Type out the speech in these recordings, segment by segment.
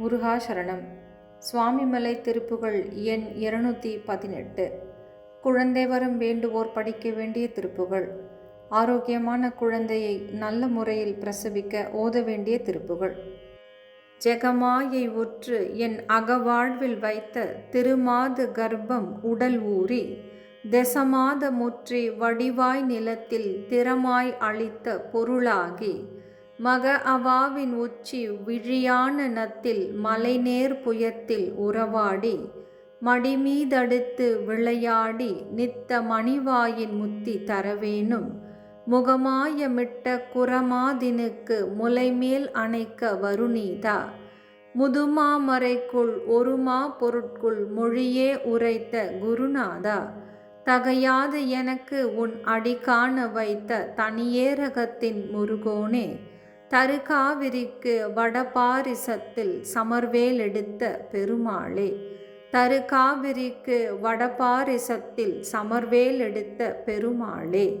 முருகா சரணம் சுவாமிமலை திருப்புகள் எண் இருநூற்றி பதினெட்டு. குழந்தை வரம் வேண்டுவோர் படிக்க வேண்டிய திருப்புகள் ஆரோக்கியமான குழந்தையை நல்ல முறையில் பிரசவிக்க ஓத வேண்டிய திருப்புகள் ஜெகமாயை உற்று என் அகவாழ்வில் வைத்த திருமாது கர்ப்பம் உடல் ஊறி தசமாத முற்றி வடிவாய் நிலத்தில் திறமாய் அளித்த பொருளாகி மக அவாவின் உச்சி விழியான நத்தில் மலைநேர் புயத்தில் உறவாடி மடிமீதடுத்து விளையாடி நித்த மணிவாயின் முத்தி தரவேணும். முகமாயமிட்ட குரமாதினுக்கு முலைமேல் அணைக்க வருணீதா முதுமாமறைக்குள் ஒருமா பொருட்குள் மொழியே உரைத்த குருநாதா. தகையாது எனக்கு உன் அடி காண வைத்த தனியேரகத்தின் முருகோனே. தருகாவிரிக்கு வடபாரிசத்தில் சமர்வேல் எடுத்த பெருமாளே. தருகாவிரிக்கு வடபாரிசத்தில் சமர்வேல் எடுத்த பெருமாளே.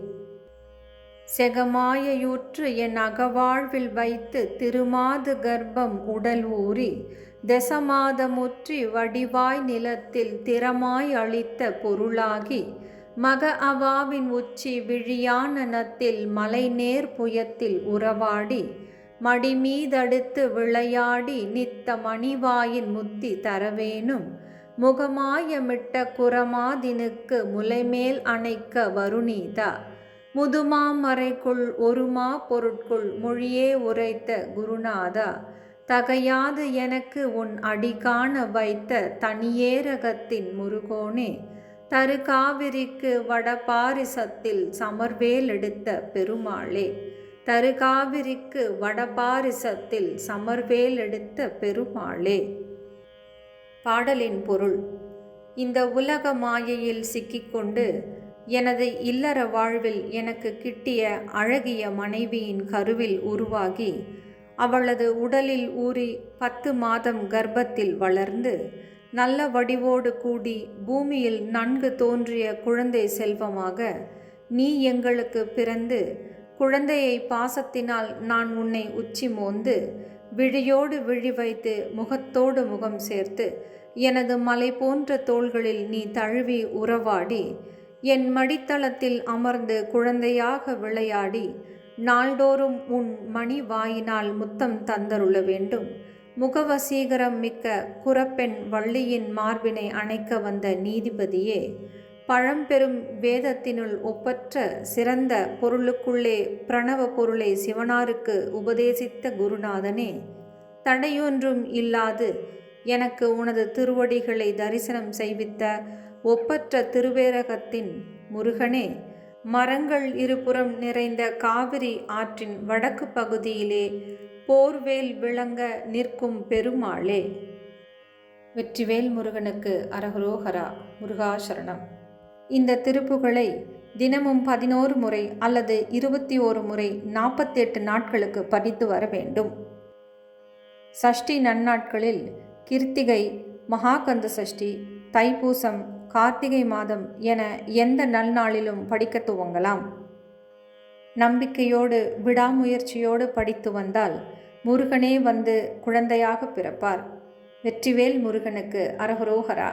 செகமாயையுற்று என் அகவாழ்வில் வைத்து திருமாது கர்ப்பம் உடல் ஊறி தசமாதமுற்றி வடிவாய் நிலத்தில் திறமாய் அளித்த பொருளாகி மக அவாவின் உச்சி விழியான நத்தில் மலைநேர் புயத்தில் உறவாடி மடிமீதடுத்து விளையாடி நித்த மணிவாயின் முத்தி தரவேணும் முகமாயமிட்ட குரமாதினுக்கு முலைமேல் அணைக்க வருணீதா முதுமாமறைக்குள் ஒருமா பொருட்குள் மொழியே உரைத்த குருநாதா. தகையாது எனக்கு உன் அடிகாண வைத்த தனியேரகத்தின் முருகோனே. தருகாவரிக்கு வட பாரிசத்தில் சமர்வேல் எடுத்த பெருமாளே. தருகாவரிக்கு வட பாரிசத்தில் சமர்வேல் எடுத்த பெருமாளே. பாடலின் பொருள் இந்த உலக மாயையில் சிக்கிக்கொண்டு எனது இல்லற வாழ்வில் எனக்கு கிட்டிய அழகிய மனைவியின் கருவில் உருவாகி அவளது உடலில் ஊறி பத்து மாதம் கர்ப்பத்தில் வளர்ந்து நல்ல வடிவோடு கூடி பூமியில் நன்கு தோன்றிய குழந்தை செல்வமாக நீ எங்களுக்கு பிறந்து குழந்தையை பாசத்தினால் நான் உன்னை உச்சி மோந்து விழியோடு விழி வைத்து முகத்தோடு முகம் சேர்த்து எனது மலை போன்ற தோள்களில் நீ தழுவி உறவாடி என் மடித்தளத்தில் அமர்ந்து குழந்தையாக விளையாடி நாள்தோறும் உன் மணி வாயினால் முத்தம் தந்தருள வேண்டும். முகவசீகரம் மிக்க குரப்பெண் வள்ளியின் மார்பினை அணைக்க வந்த நீதிபதியே பழம்பெரும் வேதத்தினுள் ஒப்பற்ற சிறந்த பொருளுக்குள்ளே பிரணவ பொருளை சிவனாருக்கு உபதேசித்த குருநாதனே தடையொன்றும் இல்லாது எனக்கு உனது திருவடிகளை தரிசனம் செய்வித்த ஒப்பற்ற திருவேரகத்தின் முருகனே மரங்கள் இருபுறம் நிறைந்த காவிரி ஆற்றின் வடக்கு பகுதியிலே போர்வேல் விளங்க நிற்கும் பெருமாளே. வெற்றிவேல் முருகனுக்கு அரகரோகரா முருகாசரணம் இந்த திருப்புகளை தினமும் பதினோரு முறை அல்லது இருபத்தி ஓரு முறை நாற்பத்தெட்டு நாட்களுக்கு படித்து வர வேண்டும். சஷ்டி நன்னாட்களில் கிருத்திகை மகாகந்த சஷ்டி தைப்பூசம் கார்த்திகை மாதம் என எந்த நல்நாளிலும் படிக்க துவங்கலாம். நம்பிக்கையோடு விடாமுயற்சியோடு படித்து வந்தால் முருகனே வந்து குழந்தையாக பிறப்பார். வெற்றிவேல் முருகனுக்கு அரகரோகரா